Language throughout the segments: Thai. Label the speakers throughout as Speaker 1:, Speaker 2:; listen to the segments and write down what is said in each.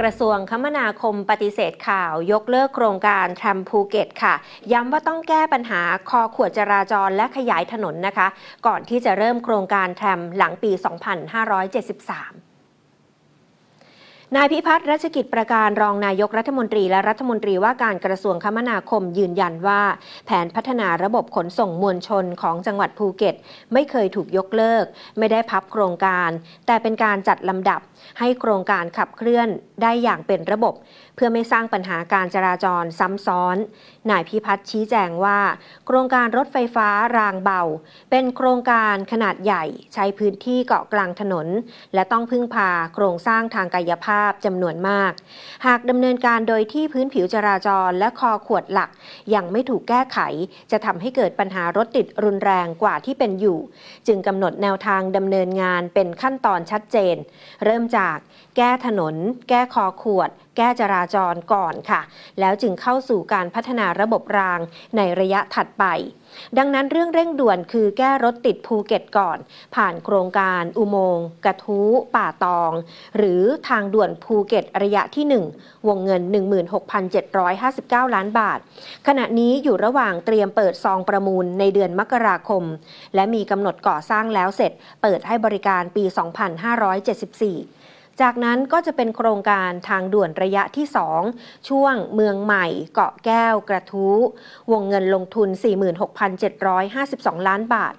Speaker 1: กระทรวงคมนาคมปฏิเสธข่าวยกเลิกโครงการแทรมภูเก็ตค่ะ ย้ำว่าต้องแก้ปัญหาคอขวดจราจรและขยายถนนนะคะ ก่อนที่จะเริ่มโครงการแทรมหลังปี 2573 นายพิพัฒน์รัชกิจประการรองนายกรัฐมนตรีและรัฐมนตรีว่าการกระทรวงคมนาคมยืนยันว่า แผนพัฒนาระบบขนส่งมวลชนของจังหวัดภูเก็ต ไม่เคยถูกยกเลิก ไม่ได้พับโครงการ แต่เป็นการจัดลำดับ ให้โครงการขับเคลื่อนได้อย่างเป็นระบบ เพื่อไม่สร้างปัญหาการจราจรซ้ำซ้อน นายพิพัฒน์ชี้แจงว่า โครงการรถไฟฟ้ารางเบา เป็นโครงการขนาดใหญ่ ใช้พื้นที่เกาะกลางถนน และต้องพึ่งพาโครงสร้างทางกายภาพจำนวนมาก หากดำเนินการโดยที่พื้นผิวจราจรและคอขวดหลัก ยังไม่ถูกแก้ไข จะทำให้เกิดปัญหารถติดรุนแรงกว่าที่เป็นอยู่ จึงกำหนดแนวทางดำเนินงานเป็นขั้นตอนชัดเจน เริ่มจากแก้ถนน แก้คอขวด แก้จราจรก่อนค่ะ แล้วจึงเข้าสู่การพัฒนาระบบรางในระยะถัดไป ดังนั้นเรื่องเร่งด่วนคือแก้รถติดภูเก็ตก่อน ผ่านโครงการอุโมงค์ กระทู้ ป่าตอง หรือทางด่วนวนภูเก็ตระยะที่ 1 วงเงิน 16,759 ล้านบาท ขณะนี้อยู่ระหว่างเตรียมเปิดซองประมูลในเดือนมกราคม และมีกำหนดก่อสร้างแล้วเสร็จ เปิดให้บริการปี 2574จากนั้นก็จะเป็นโครงการทางด่วนระยะที่ 2 ช่วงเมืองใหม่ เกาะแก้ว กระทู้ วงเงินลงทุน 46,752 ล้านบาท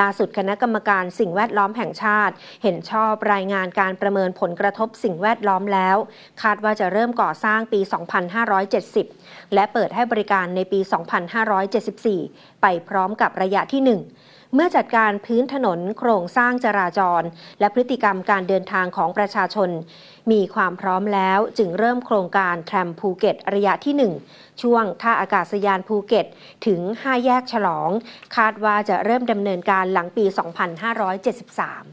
Speaker 1: ล่าสุดคณะกรรมการสิ่งแวดล้อมแห่งชาติ เห็นชอบรายงานการประเมินผลกระทบสิ่งแวดล้อมแล้ว คาดว่าจะเริ่มก่อสร้างปี 2570 และเปิดให้บริการในปี 2574 ไปพร้อมกับระยะที่ 1 เมื่อจัดการพื้นถนนโครงสร้างจราจร และพฤติกรรมการเดินทางของประชาชน มีความพร้อมแล้วจึงเริ่มโครงการแทรมภูเก็ตระยะที่ 1 ช่วงท่าอากาศยานภูเก็ต ถึง 5 แยกฉลอง คาดว่าจะเริ่มดำเนินการหลังปี 2573